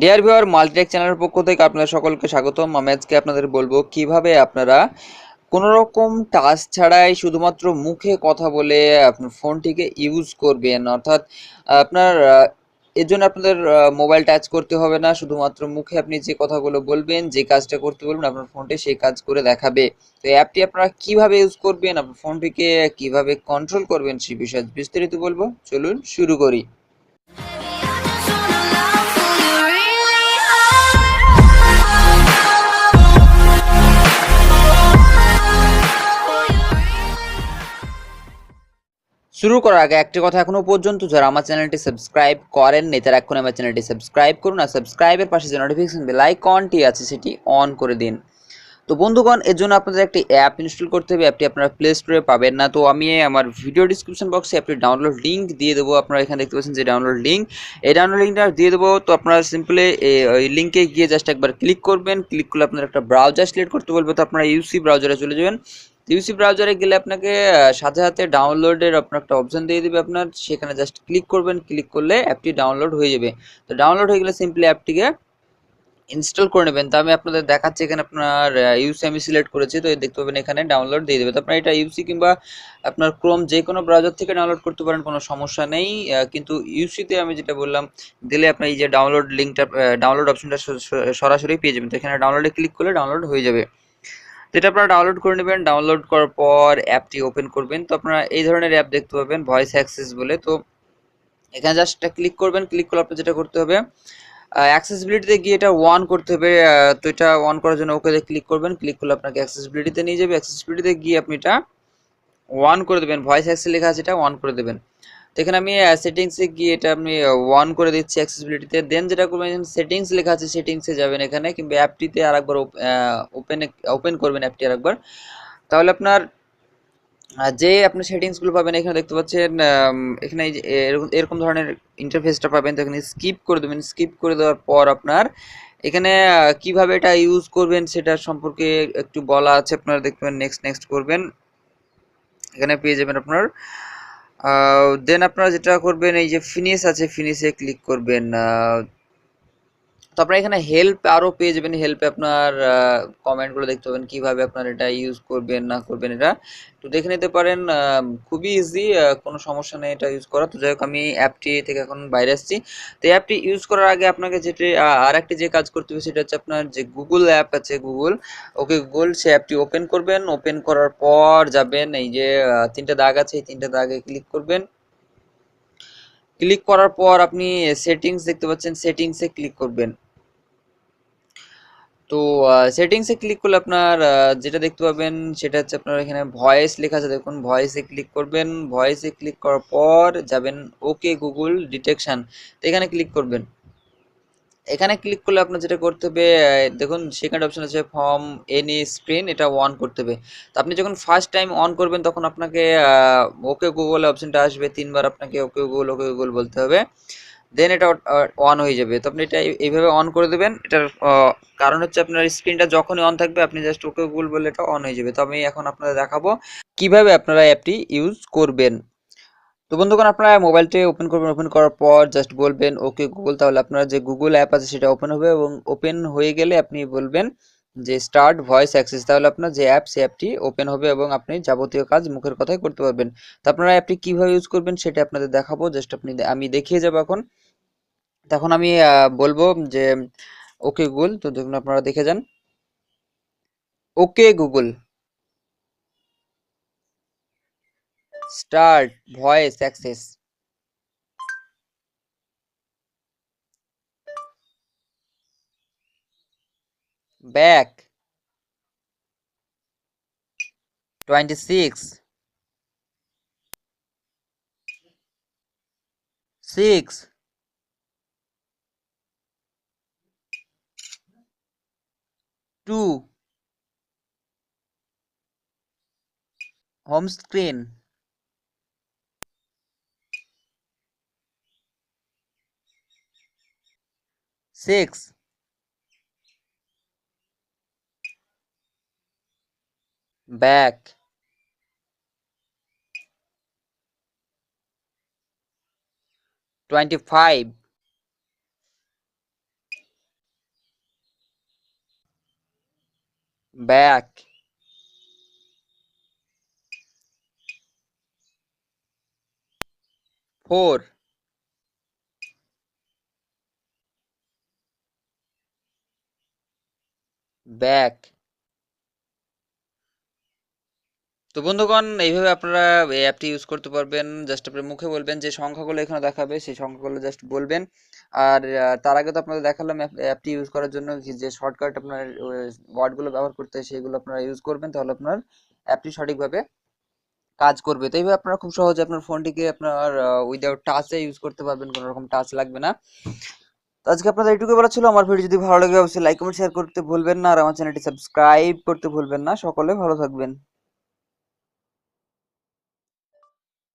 Deer viewer Multitech চ্যানেলের পক্ষ থেকে আপনাদের সকলকে স্বাগতম আমি আজকে আপনাদের বলবো কিভাবে আপনারা কোনোরকম টাচ ছাড়াই শুধুমাত্র মুখে কথা বলে আপনার ফোনটিকে ইউজ করবেন অর্থাৎ আপনার এর জন্য আপনাদের মোবাইল টাচ করতে হবে না শুধুমাত্র মুখে আপনি যে কথাগুলো বলবেন যে কাজটা করতে বলবেন আপনার ফোনটি সেই কাজ করে দেখাবে তো অ্যাপটি আপনারা কিভাবে ইউজ করবেন আপনার ফোনটিকে কিভাবে কন্ট্রোল করবেন সেই বিষয়ে বিস্তারিত বলবো চলুন শুরু করি শুরু করার আগে একটি কথা এখনো পর্যন্ত যারা আমার চ্যানেলটি সাবস্ক্রাইব করেননি তারা এখন আমার চ্যানেলটি সাবস্ক্রাইব করুন আর সাবস্ক্রাইবের পাশে যে নোটিফিকেশন বেল আইকনটি আছে সেটি অন করে দিন তো বন্ধুগণ এর জন্য আপনাদের একটি অ্যাপ ইনস্টল করতে হবে অ্যাপটি আপনারা প্লে স্টোরে পাবেন না তো আমি আমার ভিডিও ডিসক্রিপশন বক্সে অ্যাপটি ডাউনলোড লিঙ্ক দিয়ে দেবো আপনারা এখানে দেখতে পাচ্ছেন যে ডাউনলোড লিঙ্ক এই ডাউনলোড লিঙ্কটা দিয়ে দেবো তো আপনারা সিম্পলি এই লিঙ্কে গিয়ে জাস্ট একবার ক্লিক করবেন ক্লিক করলে আপনার একটা ব্রাউজার সিলেক্ট করতে বলবে তো আপনারা ইউসি ব্রাউজারে চলে যাবেন ইউসি ব্রাউজারে গেলে আপনাকে সাথে সাথে ডাউনলোডের আপনার একটা অপশন দিয়ে দেবে আপনার সেখানে জাস্ট ক্লিক করবেন ক্লিক করলে অ্যাপটি ডাউনলোড হয়ে যাবে তো ডাউনলোড হয়ে গেলে সিম্পলি অ্যাপটিকে ইনস্টল করে নেবেন তা আমি আপনাদের দেখাচ্ছি এখানে আপনার ইউসি আমি সিলেক্ট করেছি তো দেখতে পাবেন এখানে ডাউনলোড দিয়ে দেবে তো আপনার এটা ইউসি কিংবা আপনার ক্রোম যে কোনো ব্রাউজার থেকে ডাউনলোড করতে পারেন কোনো সমস্যা নেই কিন্তু ইউসিতে আমি যেটা বললাম দিলে আপনার এই যে ডাউনলোড লিঙ্কটা ডাউনলোড অপশনটা সরাসরি পেয়ে যাবেন তো এখানে ডাউনলোডে ক্লিক করলে ডাউনলোড হয়ে যাবে যেটা আপনারা ডাউনলোড করে নেবেন ডাউনলোড করার পর অ্যাপটি ওপেন করবেন তো আপনারা এই ধরনের অ্যাপ দেখতে পাবেন ভয়েস অ্যাক্সেস বলে তো এখানে জাস্ট ক্লিক করবেন ক্লিক করলে আপনার যেটা করতে হবে অ্যাক্সেসিবিলিটিতে গিয়ে এটা ওয়ান করতে হবে তো এটা ওয়ান করার জন্য ওকে ক্লিক করবেন ক্লিক করলে আপনাকে অ্যাক্সেসিবিলিটিতে নিয়ে যাবে অ্যাক্সেসিবিলিটিতে গিয়ে আপনি এটা ওয়ান করে দেবেন ভয়েস অ্যাক্সেস লেখা আছে এটা ওয়ান করে দেবেন তো এখানে আমি সেটিংসে গিয়ে এটা আপনি ওয়ান করে দিচ্ছি অ্যাক্সেসিবিলিটিতে দেন যেটা করবেন সেটিংস লেখা আছে সেটিংসে যাবেন এখানে কিংবা অ্যাপটিতে আরেকবার ওপেন ওপেন করবেন অ্যাপটি আরেকবার তাহলে আপনার যে আপনি সেটিংসগুলো পাবেন এখানে দেখতে পাচ্ছেন এখানে এরকম ধরনের ইন্টারফেসটা পাবেন তো এখানে স্কিপ করে দেবেন স্কিপ করে দেওয়ার পর আপনার এখানে কিভাবে এটা ইউজ করবেন সেটা সম্পর্কে একটু বলা আছে আপনারা দেখবেন নেক্সট নেক্সট করবেন এখানে পেয়ে যাবেন আপনার দেন আপনারা যেটা করবেন এই যে ফিনিশ আছে ফিনিশে ক্লিক করবেন তো আপনারা এখানে হেল্প আরও পেয়ে যাবেন হেল্পে আপনার কমেন্টগুলো দেখতে পাবেন কীভাবে আপনার এটা ইউজ করবেন না করবেন এটা তো দেখে নিতে পারেন খুবই ইজি কোনো সমস্যা নেই এটা ইউজ করা তো যাই হোক আমি অ্যাপটি থেকে এখন বাইরে আসছি তো অ্যাপটি ইউজ করার আগে আপনাকে যেটি আর একটি যে কাজ করতে হবে সেটা হচ্ছে আপনার যে গুগল অ্যাপ আছে গুগল ওকে গুগল সে অ্যাপটি ওপেন করবেন ওপেন করার পর যাবেন এই যে তিনটা দাগ আছে এই তিনটা দাগে ক্লিক করবেন ক্লিক করার পর আপনি সেটিংস দেখতে পাচ্ছেন সেটিংসে ক্লিক করবেন তো সেটিংসে ক্লিক করলে আপনার যেটা দেখতে পাবেন সেটা হচ্ছে আপনার এখানে ভয়েস লেখা আছে দেখুন ভয়েসে ক্লিক করবেন ভয়েসে ক্লিক করার পর যাবেন ওকে গুগল ডিটেকশান তো এখানে ক্লিক করবেন এখানে ক্লিক করলে আপনার যেটা করতে হবে দেখুন সেকেন্ড অপশন আছে ফর্ম এনি স্ক্রিন এটা অন করতে হবে তো আপনি যখন ফার্স্ট টাইম অন করবেন তখন আপনাকে ওকে গুগল অপশনটা আসবে তিনবার আপনাকে ওকে গুগল ওকে গুগল বলতে হবে দেন এটা অন হয়ে যাবে তো আপনি এটা এইভাবে অন করে দেবেন এটার কারণ হচ্ছে আপনার স্ক্রিনটা যখনই অন থাকবে আপনি জাস্ট ওকে গুগল বলে এটা অন হয়ে যাবে তো আমি এখন আপনাদের দেখাবো কিভাবে আপনারা অ্যাপটি ইউজ করবেন তো বন্ধুগণ আপনারা মোবাইলটি ওপেন করবেন ওপেন করার পর জাস্ট বলবেন ওকে গুগল তাহলে আপনার যে গুগল অ্যাপ আছে সেটা ওপেন হবে এবং ওপেন হয়ে গেলে আপনি বলবেন যে স্টার্ট ভয়েস অ্যাক্সেস তাহলে আপনার যে অ্যাপ সে অ্যাপটি ওপেন হবে এবং আপনি যাবতীয় কাজ মুখের কথাই করতে পারবেন তো আপনারা অ্যাপটি কীভাবে ইউজ করবেন সেটা আপনাদের দেখাবো জাস্ট আপনি আমি দেখিয়ে যাবো এখন তখন আমি বলবো যে ওকে গুগল তো দেখুন আপনারা দেখে যান okay Google start voice access back. 26 6 2 home screen. 6 back twenty five back four back তো বন্ধুগণ এইভাবে আপনারা এই অ্যাপটি ইউজ করতে পারবেন জাস্ট আপনার মুখে বলবেন যে সংখ্যাগুলো এখানে দেখাবে সেই সংখ্যাগুলো জাস্ট বলবেন আর তার আগে তো আপনাদের দেখালাম অ্যাপটি ইউজ করার জন্য যে শর্টকাট আপনার ওয়ার্ডগুলো ব্যবহার করতে হয় সেগুলো আপনারা ইউজ করবেন তাহলে আপনার অ্যাপটি সঠিকভাবে কাজ করবে তো এইভাবে আপনারা খুব সহজে আপনার ফোনটিকে আপনার উইদাউট টাচে ইউজ করতে পারবেন কোনো রকম টাচ লাগবে না তো আজকে আপনাদের এইটুকু বলা ছিল আমার ভিডিও যদি ভালো লাগে অবশ্যই লাইক কমেন্ট শেয়ার করতে ভুলবেন না আর আমার চ্যানেলটি সাবস্ক্রাইব করতে ভুলবেন না সকলে ভালো থাকবেন